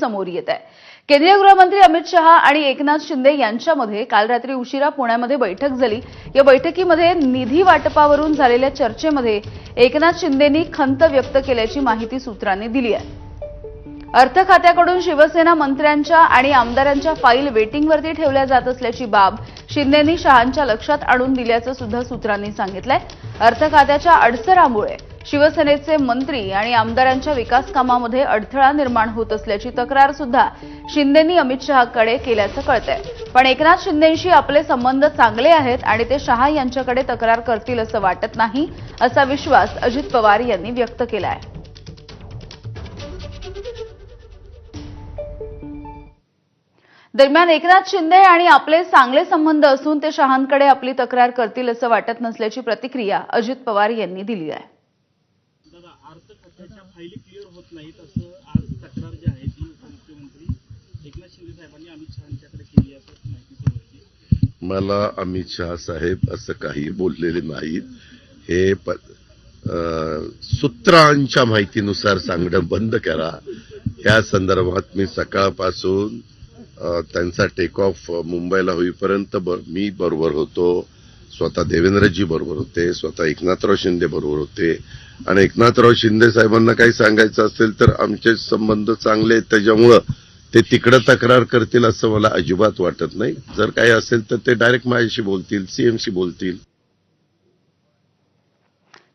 समोर येत आहे. केंद्रीय गृहमंत्री अमित शहा आणि एकनाथ शिंदे यांच्यामध्ये काल रात्री उशिरा पुण्यामध्ये बैठक झाली. या बैठकीमध्ये निधी वाटपावरून झालेल्या चर्चेमध्ये एकनाथ शिंदेनी खंत व्यक्त केल्याची माहिती सूत्रांनी दिली आहे. अर्थ खात्याकडून शिवसेना मंत्र्यांच्या आणि आमदारांच्या फाईल वेटिंगवरती ठेवल्या जात असल्याची बाब शिंदेनी शहांच्या लक्षात आणून दिल्याचं सुद्धा सूत्रांनी सांगितलंय. अर्थ खात्याच्या अडसरामुळे शिवसेनेचे मंत्री आणि आमदारांच्या विकास कामामध्ये अडथळा निर्माण होत असल्याची तक्रार सुद्धा शिंदेनी अमित शहाकडे केल्याचं कळतंय. पण एकनाथ शिंदेशी आपले संबंध चांगले आहेत आणि ते शहा यांच्याकडे तक्रार करतील असं वाटत नाही असा विश्वास अजित पवार यांनी व्यक्त केला आहे दरम्यान एकनाथ शिंदे आणि आपले चांगले संबंध असून ते शहांकडे आपली तक्रार करतील असं वाटत नसल्याची प्रतिक्रिया अजित पवार यांनी दिली आहे. दादा फायली क्लिअर होत नाहीत असं आज तक्रार जी आहे ती उपमुख्यमंत्री एकनाथ शिंदे साहेबांनी अमित शहाच्याकडे केली असं माहिती समोर मला अमित शहा साहेब असं काही बोललेले नाहीत. हे सूत्रांच्या माहितीनुसार सांगणं बंद करा. या संदर्भात मी सकाळपासून त्यांचा टेक ऑफ मुंबईला होईपर्यंत मी बरोबर होतो. स्वतः देवेंद्रजी बरोबर होते. स्वतः एकनाथराव शिंदे बरोबर होते. आणि एकनाथराव शिंदे साहेबांना काही सांगायचं असेल तर आमचे संबंध चांगले आहेत. त्याच्यामुळं ते तिकडं तक्रार करतील असं मला अजिबात वाटत नाही. जर काही असेल तर ते डायरेक्ट माझ्याशी बोलतील सीएमशी बोलतील.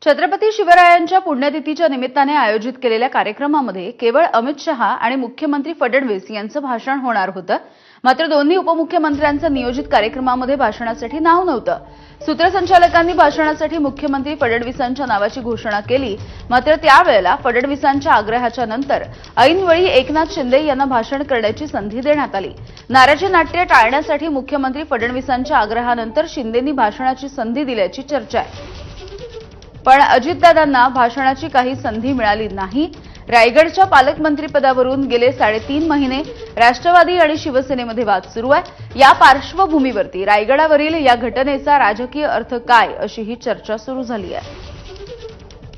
छत्रपती शिवरायांच्या पुण्यतिथीच्या निमित्ताने आयोजित केलेल्या कार्यक्रमामध्ये केवळ अमित शहा आणि मुख्यमंत्री फडणवीस यांचं भाषण होणार होतं. मात्र दोन्ही उपमुख्यमंत्र्यांचं नियोजित कार्यक्रमामध्ये भाषणासाठी नाव नव्हतं. सूत्रसंचालकांनी भाषणासाठी मुख्यमंत्री फडणवीसांच्या नावाची घोषणा केली. मात्र त्यावेळेला फडणवीसांच्या आग्रहाच्या नंतर ऐनवेळी एकनाथ शिंदे यांना भाषण करण्याची संधी देण्यात आली. नाराजी नाट्य टाळण्यासाठी मुख्यमंत्री फडणवीसांच्या आग्रहानंतर शिंदेंनी भाषणाची संधी दिल्याची चर्चा आहे. पण अजितदादांना भाषणाची काही संधी मिळाली नाही. रायगडच्या पालकमंत्रीपदावरून गेले साडेतीन महिने राष्ट्रवादी आणि शिवसेनेमध्ये वाद सुरू आहे. या पार्श्वभूमीवरती रायगडावरील या घटनेचा राजकीय अर्थ काय अशी ही चर्चा सुरू झाली आहे.